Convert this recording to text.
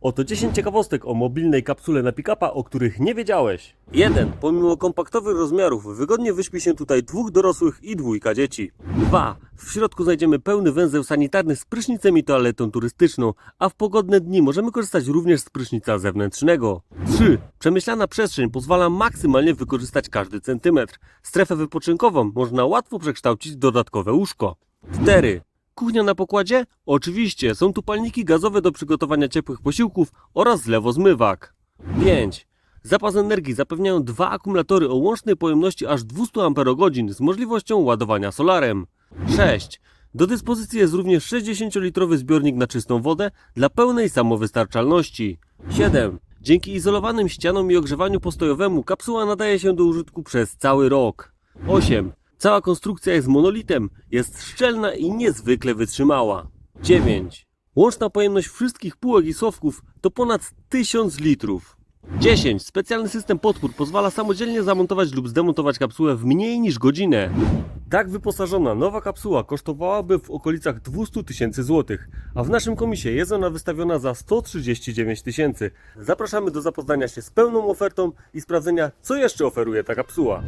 Oto 10 ciekawostek o mobilnej kapsule na pick-upa, o których nie wiedziałeś. 1. Pomimo kompaktowych rozmiarów, wygodnie wyśpi się tutaj dwóch dorosłych i dwójka dzieci. 2. W środku znajdziemy pełny węzeł sanitarny z prysznicem i toaletą turystyczną, a w pogodne dni możemy korzystać również z prysznica zewnętrznego. 3. Przemyślana przestrzeń pozwala maksymalnie wykorzystać każdy centymetr. Strefę wypoczynkową można łatwo przekształcić w dodatkowe łóżko. 4. Kuchnia na pokładzie? Oczywiście, są tu palniki gazowe do przygotowania ciepłych posiłków oraz zlewozmywak. 5. Zapas energii zapewniają dwa akumulatory o łącznej pojemności aż 200 Ah z możliwością ładowania solarem. 6. Do dyspozycji jest również 60-litrowy zbiornik na czystą wodę dla pełnej samowystarczalności. 7. Dzięki izolowanym ścianom i ogrzewaniu postojowemu kapsuła nadaje się do użytku przez cały rok. 8. Cała konstrukcja jest monolitem, jest szczelna i niezwykle wytrzymała. 9. Łączna pojemność wszystkich półek i słowków to ponad 1000 litrów. 10. Specjalny system podpór pozwala samodzielnie zamontować lub zdemontować kapsułę w mniej niż godzinę. Tak wyposażona nowa kapsuła kosztowałaby w okolicach 200 tysięcy złotych, a w naszym komisie jest ona wystawiona za 139 tysięcy. Zapraszamy do zapoznania się z pełną ofertą i sprawdzenia, co jeszcze oferuje ta kapsuła.